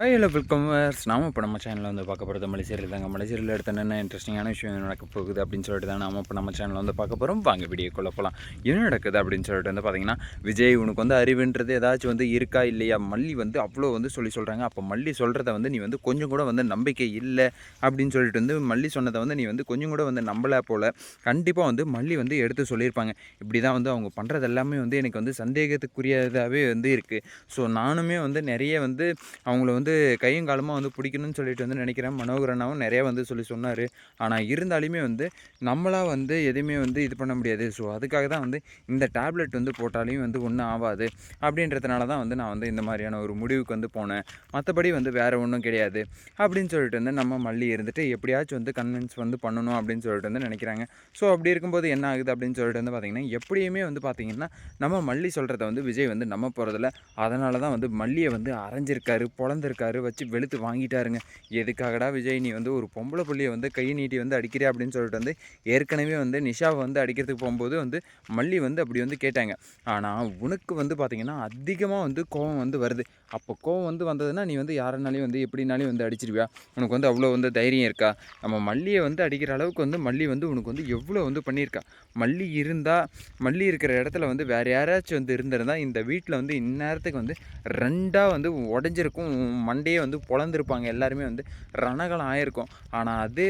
Hello welcome நாம இப்போ நம்ம சேனலில் வந்து பார்க்க போகிறது மலைசேரியில் தாங்க. மலைசேரியில் எடுத்த என்ன இன்ட்ரெஸ்டிங்கான விஷயம் நடக்க போகுது அப்படின்னு சொல்லிட்டு தான் நாம இப்போ நம்ம சேனலில் வந்து பார்க்க போகிறோம் வாங்க வீடியோக்குள்ளே போகலாம் என்ன நடக்குது அப்படின்னு சொல்லிட்டு வந்து பார்த்தீங்கன்னா விஜய் உனக்கு வந்து அறிவுன்றது ஏதாச்சும் வந்து இருக்கா இல்லையா? மல்லி வந்து அவ்வளோ வந்து சொல்லி சொல்கிறாங்க அப்போ மல்லி சொல்கிறத வந்து நீ வந்து கொஞ்சம் கூட வந்து நம்பிக்கை இல்லை அப்படின்னு சொல்லிட்டு வந்து மல்லி சொன்னதை வந்து நீ வந்து கொஞ்சம் கூட வந்து நம்பலை போல். கண்டிப்பாக வந்து மல்லி வந்து எடுத்து சொல்லியிருப்பாங்க. இப்படி தான் வந்து அவங்க பண்ணுறது எல்லாமே வந்து எனக்கு வந்து சந்தேகத்துக்குரியதாகவே வந்து இருக்குது ஸோ நானுமே வந்து நிறைய வந்து அவங்கள வந்து வந்து கையும் காலமாக வந்து பிடிக்கணும்னு சொல்லிட்டு வந்து நினைக்கிறேன். மனோகரனாவும் நிறைய வந்து சொல்லி சொன்னார். ஆனால் இருந்தாலுமே வந்து நம்மளாக வந்து எதுவுமே வந்து இது பண்ண முடியாது. ஸோ அதுக்காக தான் வந்து இந்த டேப்லெட் வந்து போட்டாலையும் வந்து ஒன்றும் ஆகாது அப்படின்றதுனால தான் வந்து நான் வந்து இந்த மாதிரியான ஒரு முடிவுக்கு வந்து போனேன். மற்றபடி வந்து வேறு ஒன்றும் கிடையாது. அப்படின்னு சொல்லிட்டு வந்து நம்ம மல்லி இருந்துட்டு எப்படியாச்சும் வந்து கன்வின்ஸ் வந்து பண்ணணும் அப்படின்னு சொல்லிட்டு வந்து நினைக்கிறாங்க. ஸோ அப்படி இருக்கும்போது என்ன ஆகுது அப்படின்னு சொல்லிட்டு வந்து பார்த்திங்கன்னா எப்படியுமே வந்து பார்த்திங்கன்னா நம்ம மல்லி சொல்கிறத வந்து விஜய் வந்து நம்ம போகிறதில்ல அதனால தான் வந்து மல்லியை வந்து அரைஞ்சிருக்காரு பொழந்திருக்காரு. வச்சு வெளுத்து வாங்கிட்டாருங்க. எதுக்காகடா விஜய் நீ வந்து ஒரு பொம்பளை புள்ளியை வந்து கை நீட்டி வந்து அடிக்கிறே அப்படின்னு சொல்லிட்டு வந்து ஏற்கனவே வந்து நிஷாவை வந்து அடிக்கிறதுக்கு போகும்போது வந்து மல்லி வந்து அப்படி வந்து கேட்டாங்க. ஆனால் உனக்கு வந்து பார்த்திங்கன்னா அதிகமாக வந்து கோவம் வந்து வருது. அப்போ கோவம் வந்து வந்ததுன்னா நீ வந்து யாருனாலையும் வந்து எப்படினாலையும் வந்து அடிச்சிருவியா? உனக்கு வந்து அவ்வளோ வந்து தைரியம் இருக்கா? நம்ம மல்லியை வந்து அடிக்கிற அளவுக்கு வந்து மல்லி வந்து உனக்கு வந்து எவ்வளோ வந்து பண்ணியிருக்கா? மல்லி இருந்தால் மல்லி இருக்கிற இடத்துல வந்து வேறு யாராச்சும் வந்து இருந்திருந்தால் இந்த வீட்டில் வந்து இந்நேரத்துக்கு வந்து ரெண்டாக வந்து உடஞ்சிருக்கும் மண்டையே வந்து பொழந்திருப்பாங்க. எல்லாருமே வந்து ரணகலம் ஆயிருக்கும் ஆனால் அதே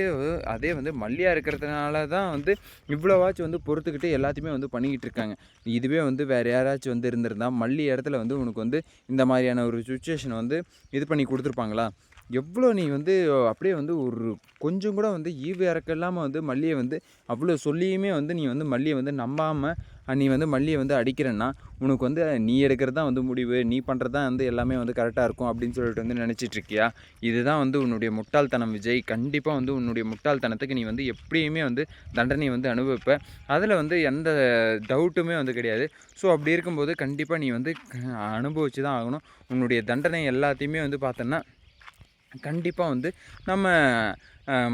அதே வந்து மல்லியாக இருக்கிறதுனால தான் வந்து இவ்வளோவாச்சும் வந்து பொறுத்துக்கிட்டு எல்லாத்தையுமே வந்து பண்ணிக்கிட்டு இருக்காங்க இதுவே வந்து வேறு யாராச்சும் வந்து இருந்திருந்தால் மல்லி இடத்துல வந்து உனக்கு வந்து இந்த மாதிரியான ஒரு சுச்சுவேஷனை வந்து இது பண்ணி கொடுத்துருப்பாங்களா? எவ்வளோ நீ வந்து அப்படியே வந்து ஒரு கொஞ்சம் கூட வந்து ஈவு இறக்க இல்லாமல் வந்து மல்லியை வந்து அவ்வளோ சொல்லியுமே வந்து நீ வந்து மல்லியை வந்து நம்பாமல் நீ வந்து மல்லியை வந்து அடிக்கிறேன்னா உனக்கு வந்து நீ எடுக்கிறது தான் வந்து முடிவு நீ பண்ணுறது தான் வந்து எல்லாமே வந்து கரெக்டாக இருக்கும் அப்படின்னு சொல்லிட்டு வந்து நினச்சிட்டு இருக்கியா? இதுதான் வந்து உன்னுடைய முட்டாள்தனம் விஜய். கண்டிப்பாக வந்து உன்னுடைய முட்டாள்தனத்துக்கு நீ வந்து எப்படியுமே வந்து தண்டனை வந்து அனுபவிப்ப. அதில் வந்து எந்த டவுட்டுமே வந்து கிடையாது. ஸோ அப்படி இருக்கும்போது கண்டிப்பாக நீ வந்து அனுபவிச்சு தான் ஆகணும். உன்னுடைய தண்டனை எல்லாத்தையுமே வந்து பார்த்தோன்னா கண்டிப்பாக வந்து நம்ம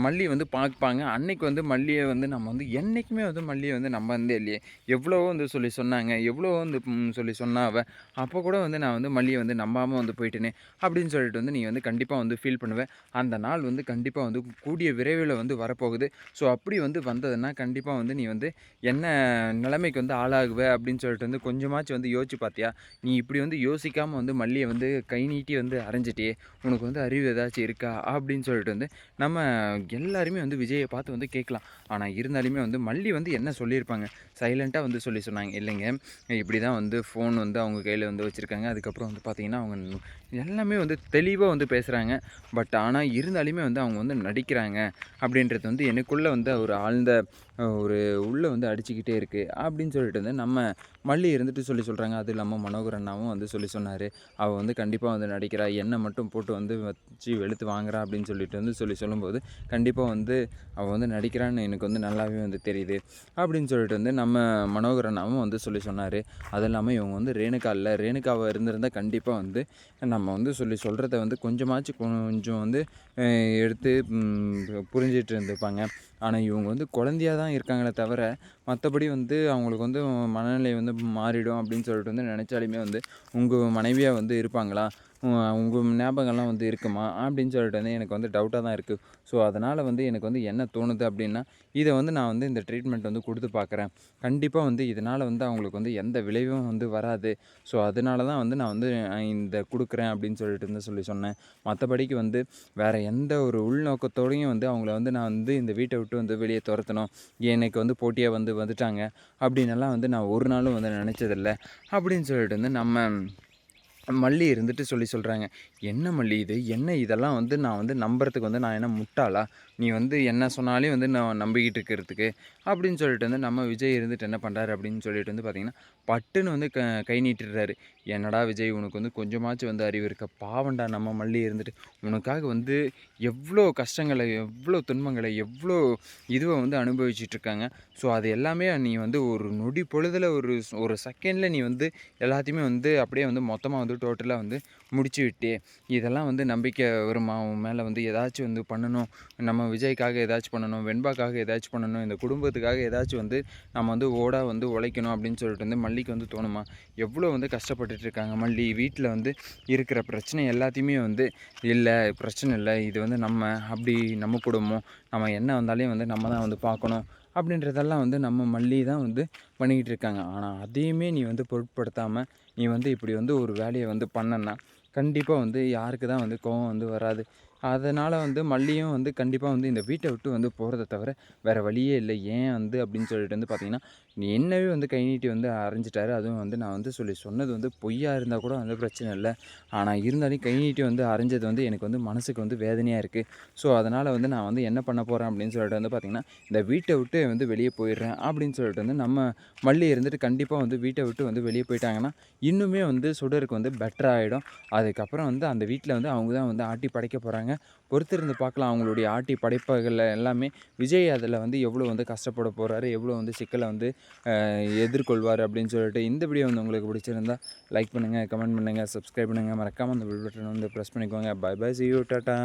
மல்லி வந்து பார்ப்பாங்க அன்னைக்கு வந்து மல்லியை வந்து நம்ம வந்து என்றைக்குமே வந்து மல்லியை வந்து நம்ம வந்து இல்லையே. எவ்வளோவோ வந்து சொல்லி சொன்னாங்க. எவ்வளோ வந்து சொல்லி சொன்னாவ அப்போ கூட வந்து நான் வந்து மல்லியை வந்து நம்பாமல் வந்து போயிட்டேனே அப்படின்னு சொல்லிட்டு வந்து நீ வந்து கண்டிப்பாக வந்து ஃபீல் பண்ணுவேன் அந்த நாள் வந்து கண்டிப்பாக வந்து கூடிய விரைவில் வந்து வரப்போகுது. ஸோ அப்படி வந்து வந்ததுன்னா கண்டிப்பாக வந்து நீ வந்து என்ன நிலைமைக்கு வந்து ஆளாகுவ அப்படின்னு சொல்லிட்டு வந்து கொஞ்சமாச்சும் வந்து யோசிச்சு பார்த்தியா நீ இப்படி வந்து யோசிக்காமல் வந்து மல்லியை வந்து கை நீட்டி வந்து அரைஞ்சிட்டே உனக்கு வந்து அறிவு ஏதாச்சும் இருக்கா? அப்படின்னு சொல்லிட்டு வந்து நம்ம எல்லாருமே வந்து விஜயை பார்த்து வந்து கேட்கலாம். ஆனால் இருந்தாலுமே வந்து மல்லி வந்து என்ன சொல்லியிருப்பாங்க? சைலண்ட்டாக வந்து சொல்லி சொன்னாங்க. இல்லைங்க இப்படி தான் வந்து ஃபோன் வந்து அவங்க கையில் வந்து வச்சுருக்காங்க. அதுக்கப்புறம் வந்து பார்த்திங்கன்னா அவங்க எல்லாமே வந்து தெளிவாக வந்து பேசுகிறாங்க பட் ஆனால் இருந்தாலுமே வந்து அவங்க வந்து நடிக்கிறாங்க. அப்படின்றது வந்து எனக்குள்ளே வந்து ஒரு ஆழ்ந்த ஒரு உள்ளே வந்து அடிச்சுக்கிட்டே இருக்குது அப்படின்னு சொல்லிட்டு வந்து நம்ம மல்லி இருந்துட்டு சொல்லி சொல்கிறாங்க அது இல்லாமல் மனோகர் அண்ணாவும் வந்து சொல்லி சொன்னார். அவள் வந்து கண்டிப்பாக வந்து நடிக்கிறா. எண்ணெய் மட்டும் போட்டு வந்து வச்சு வெளுத்து வாங்குறா அப்படின்னு சொல்லிட்டு வந்து சொல்லி சொல்லும்போது கண்டிப்பாக வந்து அவள் வந்து நடிக்கிறான்னு எனக்கு வந்து நல்லாவே வந்து தெரியுது. அப்படின்னு சொல்லிட்டு வந்து நம்ம மனோகரனாவும் வந்து சொல்லி சொன்னார். அது இல்லாமல் இவங்க வந்து ரேணுகா இல்லை. ரேணுகாவை இருந்திருந்தால் கண்டிப்பாக வந்து நம்ம வந்து சொல்லி சொல்கிறத வந்து கொஞ்சமாச்சும் கொஞ்சம் வந்து எடுத்து புரிஞ்சிட்டு இருந்துப்பாங்க ஆனால் இவங்க வந்து குழந்தையாக தான் இருக்காங்களே தவிர மற்றபடி வந்து அவங்களுக்கு வந்து மனநிலை வந்து மாறிடும் அப்படின்னு சொல்லிட்டு வந்து நினச்சாலுமே வந்து உங்கள் மனைவியாக வந்து இருப்பாங்களா? உங்கள் ஞாபகம்லாம் வந்து இருக்குமா? அப்படின்னு சொல்லிட்டு வந்து எனக்கு வந்து டவுட்டாக தான் இருக்குது ஸோ அதனால் வந்து எனக்கு வந்து என்ன தோணுது அப்படின்னா இதை வந்து நான் வந்து இந்த ட்ரீட்மெண்ட் வந்து கொடுத்து பார்க்குறேன். கண்டிப்பாக வந்து இதனால் வந்து அவங்களுக்கு வந்து எந்த விளைவும் வந்து வராது. ஸோ அதனால தான் வந்து நான் வந்து இந்த கொடுக்குறேன் அப்படின்னு சொல்லிட்டு வந்து சொல்லி சொன்னேன். மற்றபடிக்கு வந்து வேறு எந்த ஒரு உள்நோக்கத்தோடையும் வந்து அவங்கள வந்து நான் வந்து இந்த வீட்டை விட்டு போட்டு வந்து வெளியே துரத்தணும். எனக்கு வந்து போட்டியாக வந்து வந்துட்டாங்க. அப்படின்னெல்லாம் வந்து நான் ஒரு நாளும் வந்து நினச்சதில்லை. அப்படின்னு சொல்லிட்டு வந்து நம்ம மல்லி இருந்துட்டு சொல்லி சொல்கிறாங்க என்ன மல்லி இது? என்ன இதெல்லாம் வந்து நான் வந்து நம்புறதுக்கு வந்து நான் என்ன முட்டாளா? நீ வந்து என்ன சொன்னாலே வந்து நான் நம்பிக்கிட்டு இருக்கிறதுக்கு அப்படின்னு சொல்லிட்டு வந்து நம்ம விஜய் இருந்துட்டு என்ன பண்ணுறாரு அப்படின்னு சொல்லிட்டு வந்து பார்த்திங்கன்னா பட்டுன்னு வந்து க கை நீட்டுறாரு என்னடா விஜய் உனக்கு வந்து கொஞ்சமாச்சும் வந்து அறிவு இருக்க. பாவண்டா நம்ம மல்லி இருந்துட்டு. உனக்காக வந்து எவ்வளோ கஷ்டங்களை எவ்வளோ துன்பங்களை எவ்வளோ இதுவை வந்து அனுபவிச்சிட்ருக்காங்க ஸோ அது எல்லாமே நீ வந்து ஒரு நொடி பொழுதில் ஒரு ஒரு செகண்டில் நீ வந்து எல்லாத்தையுமே வந்து அப்படியே வந்து மொத்தமாக வந்து டோட்டலாக வந்து முடிச்சு விட்டு இதெல்லாம் வந்து நம்பிக்கை வருமா? அவன் மேலே வந்து ஏதாச்சும் வந்து பண்ணணும். நம்ம விஜய்க்காக ஏதாச்சும் பண்ணணும். வெண்பாக்காக ஏதாச்சும் பண்ணணும். இந்த குடும்பத்துக்காக ஏதாச்சும் வந்து நம்ம வந்து ஓடாக வந்து உழைக்கணும் அப்படின்னு சொல்லிட்டு வந்து மல்லிக்கு வந்து தோணுமா? எவ்வளோ வந்து கஷ்டப்பட்டுட்டு இருக்காங்க மல்லி. வீட்டில் வந்து இருக்கிற பிரச்சனை எல்லாத்தையுமே வந்து இல்லை பிரச்சனை இல்லை. இது வந்து நம்ம அப்படி நம்ம குடும்பம். நம்ம என்ன வந்தாலையும் வந்து நம்ம தான் வந்து பார்க்கணும். அப்படின்றதெல்லாம் வந்து நம்ம மல்லி தான் வந்து பண்ணிக்கிட்டு இருக்காங்க ஆனால் அதையுமே நீ வந்து பொருட்படுத்தாமல் நீ வந்து இப்படி வந்து ஒரு வேலையை வந்து பண்ணனா கண்டிப்பாக வந்து யாருக்கு தான் வந்து கோவம் வந்து வராது. அதனால் வந்து மல்லியும் வந்து கண்டிப்பாக வந்து இந்த வீட்டை விட்டு வந்து போகிறத தவிர வேறு வழியே இல்லை. ஏன் வந்து அப்படின்னு சொல்லிட்டு வந்து பார்த்திங்கன்னா நீ என்னவே வந்து கை நீட்டி வந்து அரைஞ்சிட்டாரு. அதுவும் வந்து நான் வந்து சொல்லி சொன்னது வந்து பொய்யாக இருந்தால் கூட வந்து பிரச்சனை இல்லை. ஆனால் இருந்தாலும் கை நீட்டி வந்து அரைஞ்சது வந்து எனக்கு வந்து மனசுக்கு வந்து வேதனையாக இருக்குது ஸோ அதனால் வந்து நான் வந்து என்ன பண்ண போகிறேன் அப்படின்னு சொல்லிட்டு வந்து பார்த்திங்கன்னா இந்த வீட்டை விட்டு வந்து வெளியே போயிடுறேன் அப்படின்னு சொல்லிட்டு வந்து நம்ம மல்லி இருந்துட்டு கண்டிப்பாக வந்து வீட்டை விட்டு வந்து வெளியே போயிட்டாங்கன்னா இன்னுமே வந்து சுடருக்கு வந்து பெட்டர் ஆகிடும் அதுக்கப்புறம் வந்து அந்த வீட்டில் வந்து அவங்க தான் வந்து ஆட்டி படைக்க போகிறாங்க பொறுத்திருந்து பார்க்கலாம். அவங்களுடைய ஆட்டி படைப்புகளில் எல்லாமே விஜய் அதில் வந்து எவ்வளோ வந்து கஷ்டப்பட போகிறாரு எவ்வளோ வந்து சிக்கலை வந்து எதிர்கொள்வார் அப்படின்னு சொல்லிட்டு இந்த வீடியோ வந்து உங்களுக்கு பிடிச்சிருந்தா லைக் பண்ணுங்கள் கமெண்ட் பண்ணுங்கள் சப்ஸ்கிரைப் பண்ணுங்கள் மறக்காமல் அந்த பில் பட்டன் வந்து ப்ரெஸ் பண்ணிக்கோங்க. Bye bye see you tata